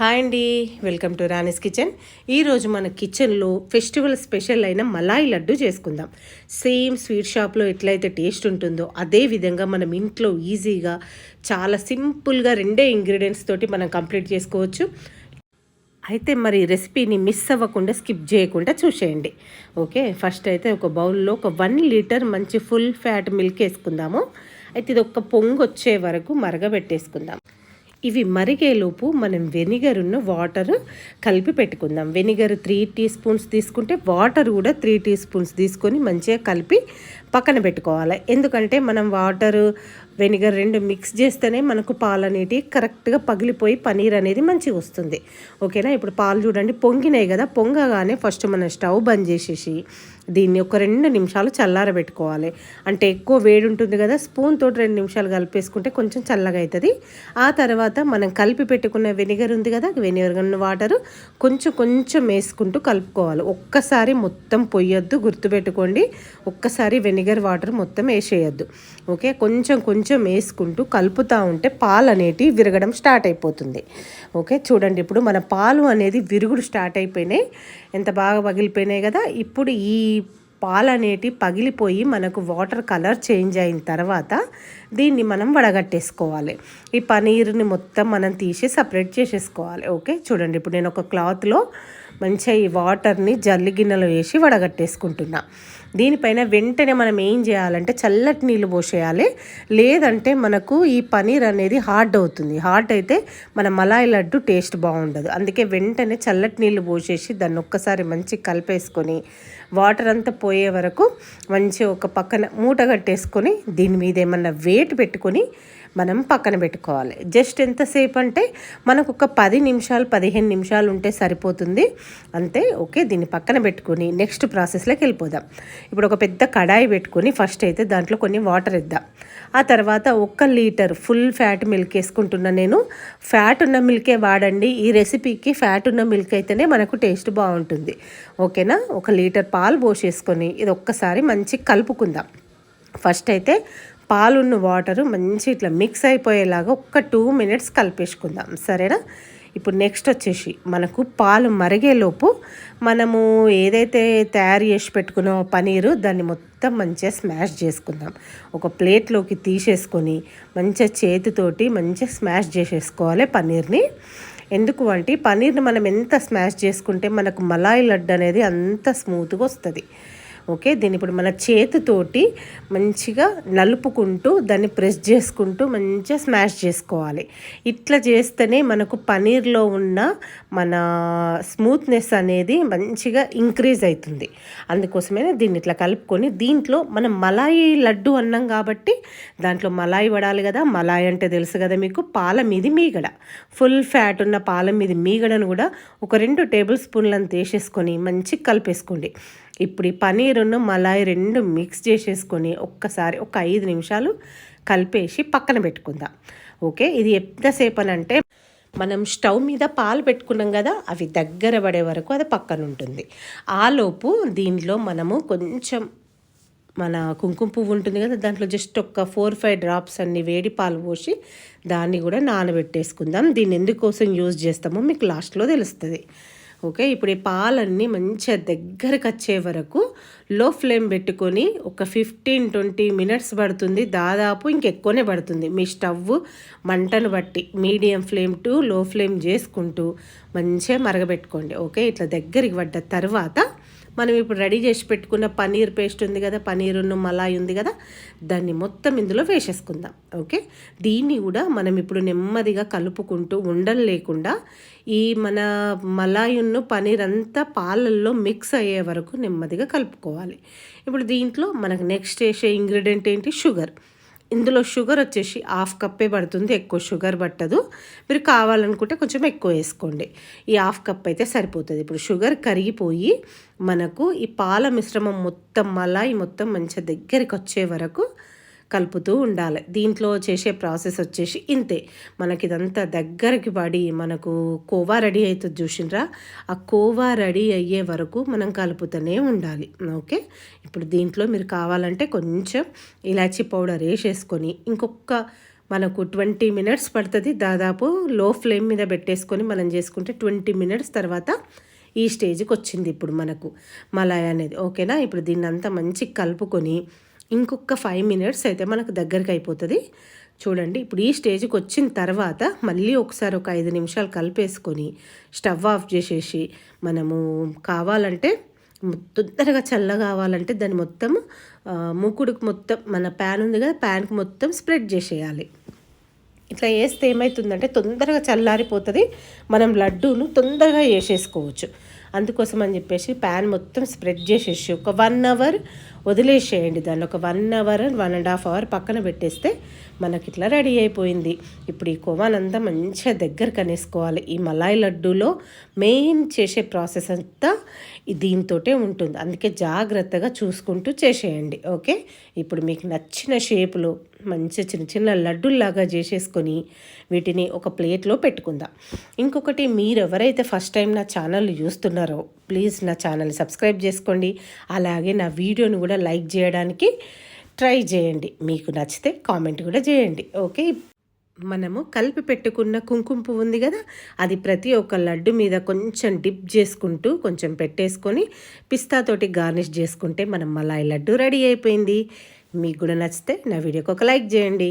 Hi అండి. Welcome to Rani's kitchen. ఈరోజు మన కిచెన్లో ఫెస్టివల్ స్పెషల్ అయిన మలాయి లడ్డు చేసుకుందాం. సేమ్ స్వీట్ షాప్లో ఎట్లయితే టేస్ట్ ఉంటుందో అదే విధంగా మనం ఇంట్లో ఈజీగా చాలా సింపుల్గా రెండే ఇంగ్రీడియంట్స్ తోటి మనం కంప్లీట్ చేసుకోవచ్చు. అయితే మరి రెసిపీని మిస్ అవ్వకుండా స్కిప్ చేయకుండా చూసేయండి. ఓకే ఫస్ట్ అయితే ఒక బౌల్లో ఒక వన్ లీటర్ మంచి ఫుల్ ఫ్యాట్ మిల్క్ వేసుకుందాము. అయితే ఇది ఒక పొంగు వచ్చే వరకు మరగబెట్టేసుకుందాం. ఇవి మరిగేలోపు మనం వెనిగర్ ఉన్న వాటర్ కలిపి పెట్టుకుందాం. వెనిగర్ త్రీ టీ స్పూన్స్ తీసుకుంటే వాటర్ కూడా త్రీ టీ స్పూన్స్ తీసుకొని మంచిగా కలిపి పక్కన పెట్టుకోవాలి. ఎందుకంటే మనం వాటర్ వెనిగర్ రెండు మిక్స్ చేస్తేనే మనకు పాలు అనేటివి కరెక్ట్గా పగిలిపోయి పనీర్ అనేది మంచిగా వస్తుంది. ఓకేనా? ఇప్పుడు పాలు చూడండి పొంగినాయి కదా? పొంగగానే ఫస్ట్ మనం స్టవ్ బంద్ చేసేసి దీన్ని ఒక రెండు నిమిషాలు చల్లారబెట్టుకోవాలి. అంటే ఎక్కువ వేడి ఉంటుంది కదా స్పూన్ తోటి రెండు నిమిషాలు కలిపేసుకుంటే కొంచెం చల్లగా అవుతుంది ఆ తర్వాత మనం కలిపి పెట్టుకున్న వెనిగర్ ఉంది కదా వెనిగర్ ఉన్న వాటర్ కొంచెం కొంచెం వేసుకుంటూ కలుపుకోవాలి. ఒక్కసారి మొత్తం పొయ్యొద్దు గుర్తుపెట్టుకోండి. ఒక్కసారి వెనిగర్ వాటర్ మొత్తం వేసేయద్దు. ఓకే? కొంచెం కొంచెం వేసుకుంటూ కలుపుతూ ఉంటే పాలు అనేటివి విరగడం స్టార్ట్ అయిపోతుంది. ఓకే? చూడండి ఇప్పుడు మన పాలు అనేది విరుగుడు స్టార్ట్ అయిపోయినాయి. ఎంత బాగా పగిలిపోయినాయి కదా? ఇప్పుడు ఈ పాలు అనేటి పగిలిపోయి మనకు వాటర్ కలర్ చేంజ్ అయిన తర్వాత దీన్ని మనం వడగట్టేసుకోవాలి. ఈ పనీర్ని మొత్తం మనం తీసి సపరేట్ చేసేసుకోవాలి. ఓకే? చూడండి ఇప్పుడు నేను ఒక క్లాత్లో మంచిగా ఈ వాటర్ని జల్లి గిన్నెలో వేసి వడగట్టేసుకుంటున్నా. దీనిపైన వెంటనే మనం ఏం చేయాలంటే చల్లటి నీళ్ళు పోసేయాలి. లేదంటే మనకు ఈ పనీర్ అనేది హార్డ్ అవుతుంది. హార్డ్ అయితే మన మలాయి లడ్డు టేస్ట్ బాగుండదు. అందుకే వెంటనే చల్లటి నీళ్ళు పోసేసి దాన్ని ఒక్కసారి మంచి కలిపేసుకొని వాటర్ అంతా పోయే వరకు మంచి ఒక పక్కన మూట కట్టేసుకొని దీని మీద ఏమన్నా వెయిట్ పెట్టుకొని మనం పక్కన పెట్టుకోవాలి. జస్ట్ ఎంతసేపు అంటే మనకు ఒక పది నిమిషాలు పదిహేను నిమిషాలు ఉంటే సరిపోతుంది. అంతే ఓకే దీన్ని పక్కన పెట్టుకొని నెక్స్ట్ ప్రాసెస్లోకి వెళ్ళిపోదాం. ఇప్పుడు ఒక పెద్ద కడాయి పెట్టుకొని ఫస్ట్ అయితే దాంట్లో కొన్ని వాటర్ ఇద్దాం ఆ తర్వాత ఒక్క లీటర్ ఫుల్ ఫ్యాట్ మిల్క్ వేసుకుంటున్నా నేను. ఫ్యాట్ ఉన్న మిల్కే వాడండి. ఈ రెసిపీకి ఫ్యాట్ ఉన్న మిల్క్ అయితేనే మనకు టేస్ట్ బాగుంటుంది. ఓకేనా? ఒక లీటర్ పాలు పోసేసుకొని ఇది ఒక్కసారి మంచి కలుపుకుందాం. ఫస్ట్ అయితే పాలున్న వాటరు మంచి ఇట్లా మిక్స్ అయిపోయేలాగా ఒక్క టూ మినిట్స్ కలిపేసుకుందాం. సరేనా? ఇప్పుడు నెక్స్ట్ వచ్చేసి మనకు పాలు మరిగేలోపు మనము ఏదైతే తయారు చేసి పెట్టుకున్నామో పనీరు దాన్ని మొత్తం మంచిగా స్మాష్ చేసుకుందాం. ఒక ప్లేట్లోకి తీసేసుకొని మంచిగా చేతితోటి మంచిగా స్మాష్ చేసేసుకోవాలి పనీర్ని. ఎందుకు అంటే పనీర్ని మనం ఎంత స్మాష్ చేసుకుంటే మనకు మలాయి లడ్డు అనేది అంత స్మూత్గా వస్తుంది. ఓకే దీన్ని ఇప్పుడు మన చేతితోటి మంచిగా నలుపుకుంటూ దాన్ని ప్రెస్ చేసుకుంటూ మంచిగా స్మాష్ చేసుకోవాలి. ఇట్లా చేస్తేనే మనకు పనీర్లో ఉన్న మన స్మూత్నెస్ అనేది మంచిగా ఇంక్రీజ్ అవుతుంది. అందుకోసమే దీన్ని ఇట్లా కలుపుకొని దీంట్లో మనం మలాయి లడ్డు అన్నాం కాబట్టి దాంట్లో మలాయి పడాలి కదా మలాయి అంటే తెలుసు కదా మీకు పాల మీది మీగడ. ఫుల్ ఫ్యాట్ ఉన్న పాల మీది మీగడను కూడా ఒక రెండు టేబుల్ స్పూన్లను తీసేసుకొని మంచిగా కలిపేసుకోండి. ఇప్పుడు ఈ పనీరును మలాయి రెండు మిక్స్ చేసేసుకొని ఒక్కసారి ఒక ఐదు నిమిషాలు కలిపేసి పక్కన పెట్టుకుందాం. ఓకే? ఇది ఎంతసేపు అని అంటే మనం స్టవ్ మీద పాలు పెట్టుకున్నాం కదా అవి దగ్గర పడే వరకు అది పక్కన ఉంటుంది. ఆలోపు దీనిలో మనము కొంచెం మన కుంకుమ పువ్వు ఉంటుంది కదా దాంట్లో జస్ట్ ఒక ఫోర్ ఫైవ్ డ్రాప్స్ అన్ని వేడి పాలు పోసి దాన్ని కూడా నానబెట్టేసుకుందాం. దీన్ని ఎందుకోసం యూజ్ చేస్తామో మీకు లాస్ట్లో తెలుస్తుంది. ఓకే ఇప్పుడు ఈ పాలన్నీ మంచిగా దగ్గరకు వచ్చే వరకు లో ఫ్లేమ్ పెట్టుకొని ఒక ఫిఫ్టీన్ ట్వంటీ మినిట్స్ పడుతుంది. దాదాపు ఇంకెక్కువనే పడుతుంది. మీ స్టవ్ మంటను బట్టి medium flame to low flame చేసుకుంటూ మంచిగా మరగబెట్టుకోండి. ఓకే? ఇట్లా దగ్గరికి పడ్డ తర్వాత మనం ఇప్పుడు రెడీ చేసి పెట్టుకున్న పనీర్ పేస్ట్ ఉంది కదా పనీరును మలాయి ఉంది కదా దాన్ని మొత్తం ఇందులో వేసేసుకుందాం ఓకే? దీన్ని కూడా మనం ఇప్పుడు నెమ్మదిగా కలుపుకుంటూ ఉండలు లేకుండా ఈ మన మలాయిను పనీర్ అంతా పాలల్లో మిక్స్ అయ్యే వరకు నెమ్మదిగా కలుపుకోవాలి. ఇప్పుడు దీంట్లో మనకు నెక్స్ట్ వేసే ఇంగ్రీడియంట్ ఏంటి? షుగర్. ఇందులో షుగర్ వచ్చేసి హాఫ్ కప్పే పడుతుంది ఎక్కువ షుగర్ పట్టదు. మీరు కావాలనుకుంటే కొంచెం ఎక్కువ వేసుకోండి. ఈ హాఫ్ కప్ అయితే సరిపోతుంది. ఇప్పుడు షుగర్ కరిగిపోయి మనకు ఈ పాల మిశ్రమం మొత్తం మలాయి మొత్తం మంచిగా దగ్గరికి వచ్చే వరకు కలుపుతూ ఉండాలి. దీంట్లో చేసే ప్రాసెస్ వచ్చేసి ఇంతే. మనకి ఇదంతా దగ్గరికి పడి మనకు కోవా రెడీ అవుతుంది చూసినరా? ఆ కోవా రెడీ అయ్యే వరకు మనం కలుపుతూనే ఉండాలి. ఓకే? ఇప్పుడు దీంట్లో మీరు కావాలంటే కొంచెం ఇలాచీ పౌడర్ వేసేసుకొని ఇంకొక మనకు ట్వంటీ మినిట్స్ పడుతుంది. దాదాపు లో ఫ్లేమ్ మీద పెట్టేసుకొని మనం చేసుకుంటే ట్వంటీ మినిట్స్ తర్వాత ఈ స్టేజ్కి వచ్చింది ఇప్పుడు మనకు. మలాయ్ అనేది. ఓకేనా? ఇప్పుడు దీన్ని అంతా మంచి కలుపుకొని ఇంకొక ఫైవ్ మినిట్స్ అయితే మనకు దగ్గరికి అయిపోతుంది. చూడండి ఇప్పుడు ఈ స్టేజ్కి వచ్చిన తర్వాత మళ్ళీ ఒకసారి ఒక ఐదు నిమిషాలు కలిపేసుకొని స్టవ్ ఆఫ్ చేసేసి మనము కావాలంటే తొందరగా చల్ల కావాలంటే దాన్ని మొత్తం మూకుడికి మూకుడుకు మొత్తం మన ప్యాన్ ఉంది కదా ప్యాన్కి మొత్తం స్ప్రెడ్ చేసేయాలి. ఇట్లా వేస్తే ఏమవుతుందంటే తొందరగా చల్లారిపోతుంది. మనం లడ్డూను తొందరగా వేసేసుకోవచ్చు. అందుకోసం అని చెప్పేసి ప్యాన్ మొత్తం స్ప్రెడ్ చేసేసి ఒక వన్ అవర్ వదిలేసేయండి. దాన్ని ఒక one hour one and half hour పక్కన పెట్టేస్తే మనకి ఇట్లా రెడీ అయిపోయింది. ఇప్పుడు ఈ కోవానంతా మంచిగా దగ్గర కనేసుకోవాలి ఈ మలాయి లడ్డూలో మెయిన్ చేసే ప్రాసెస్ అంతా దీంతో దీంతోటే ఉంటుంది. అందుకే జాగ్రత్తగా చూసుకుంటూ చేసేయండి. ఓకే? ఇప్పుడు మీకు నచ్చిన షేపులో మంచి చిన్న చిన్న లడ్డూల్లాగా చేసేసుకొని వీటిని ఒక ప్లేట్లో పెట్టుకుందాం. ఇంకొకటి మీరు ఎవరైతే ఫస్ట్ టైం నా ఛానల్ చూస్తున్నారో ప్లీజ్ నా ఛానల్ సబ్స్క్రైబ్ చేసుకోండి. అలాగే నా వీడియోని కూడా లైక్ చేయడానికి ట్రై చేయండి. మీకు నచ్చితే కామెంట్ కూడా చేయండి. ఓకే? మనము కలిపి పెట్టుకున్న కుంకుమ పువ్వు ఉంది కదా అది ప్రతి ఒక్క లడ్డు మీద కొంచెం డిప్ చేసుకుంటూ కొంచెం పెట్టేసుకొని పిస్తాతోటి గార్నిష్ చేసుకుంటే మనం మలాయి లడ్డు రెడీ అయిపోయింది. మీకు కూడా నచ్చితే నా వీడియోకి ఒక లైక్ చేయండి.